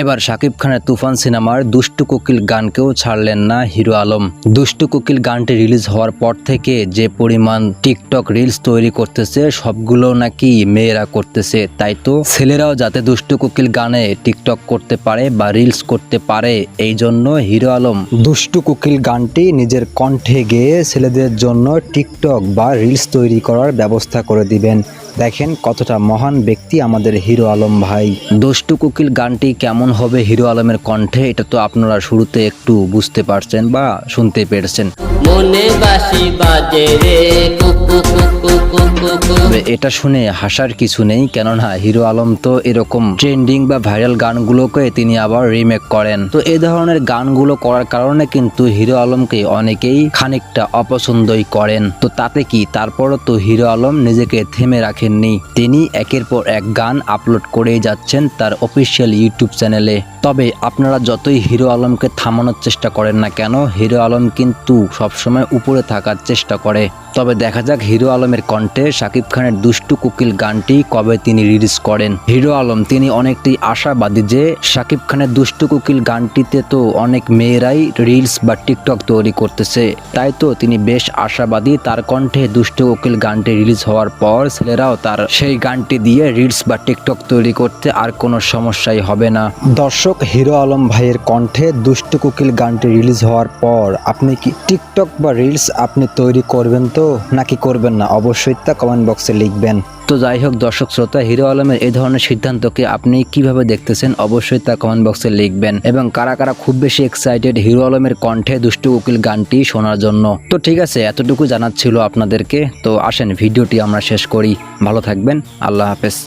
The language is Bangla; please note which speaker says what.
Speaker 1: এবার শাকিব খানের তুফান সিনেমার দুষ্টু কোকিল গানকেও ছাড়লেন না হিরো আলম। দুষ্টু কোকিল গানটি রিলিজ হওয়ার পর থেকে যে পরিমাণ টিকটক রিলস তৈরি করতেছে, সবগুলো নাকি মেয়েরা করতেছে। তাই তো ছেলেরাও যাতে দুষ্টু কোকিল গানে টিকটক করতে পারে বা রিলস করতে পারে, এই জন্য হিরো আলম দুষ্টু কোকিল গানটি নিজের কণ্ঠে গেয়ে ছেলেদের জন্য টিকটক বা রিলস তৈরি করার ব্যবস্থা করে দিবেন। দেখেন কতটা মহান ব্যক্তি আমাদের হিরো আলম ভাই। দোষ্টু কুকিল গানটি কেমন হবে হিরো আলমের কণ্ঠে এটা তো আপনারা শুরুতে একটু বুঝতে পারছেন বা শুনতে পেরেছেন।
Speaker 2: মনে বাসি বাজে রে কুকু কুকু
Speaker 1: তবে এটা শুনে হাসার কিছু নেই, কেননা হিরো আলম তো এরকম ট্রেন্ডিং বা ভাইরাল গানগুলোকে তিনি আবার রিমেক করেন। তো এই ধরনের গানগুলো করার কারণে কিন্তু হিরো আলমকে অনেকেই খানিকটা অপছন্দই করেন। তো তাতে কি? তারপরও তো হিরো আলম নিজেকে থেমে রাখেননি। তিনি একের পর এক গান আপলোড করেই যাচ্ছেন তার অফিসিয়াল ইউটিউব চ্যানেলে তবে আপনারা যতই হিরো আলমকে থামানোর চেষ্টা করেন না কেন, হিরো আলম কিন্তু সবসময় উপরে থাকার চেষ্টা করে। তবে দেখা যাক হিরো আলমের কণ্ঠে শাকিব খানের দুষ্টু কুকিল গানটি কবে তিনি রিলিজ করেন। হিরো আলম, তিনি অনেকটাই আশাবাদী যে শাকিব খানের দুষ্টু কুকিল গানটিতে তো অনেক মেয়েরাই রিলস বা টিকটক তৈরি করতেছে। তাই তো তিনি বেশ আশাবাদী তার কণ্ঠে দুষ্টু কোকিল গানটি রিলিজ হওয়ার পর ছেলেরাও তার সেই গানটি দিয়ে রিলস বা টিকটক তৈরি করতে আর কোনো সমস্যাই হবে না। দর্শক, হিরো আলম ভাইয়ের কণ্ঠে দুষ্টু কুকিল গানটি রিলিজ হওয়ার পর আপনি কি টিকটক বা রিলস আপনি তৈরি করবেন তো নাকি করবেন না? অবশ্যই তা কমেন্ট বক্সে লিখবেন। তো যাই হোক, দর্শক শ্রোতা, হিরো আলমের এই ধরনের সিদ্ধান্তকে আপনি কীভাবে দেখতেছেন? অবশ্যই তা কমেন্ট বক্সে লিখবেন। এবং কারা কারা খুব বেশি এক্সাইটেড হিরো আলমের কণ্ঠে দুষ্টু উকিল গানটি শোনার জন্য? তো ঠিক আছে, এতটুকু জানাচ্ছিল আপনাদেরকে। তো আসেন, ভিডিওটি আমরা শেষ করি। ভালো থাকবেন, আল্লাহ হাফেজ।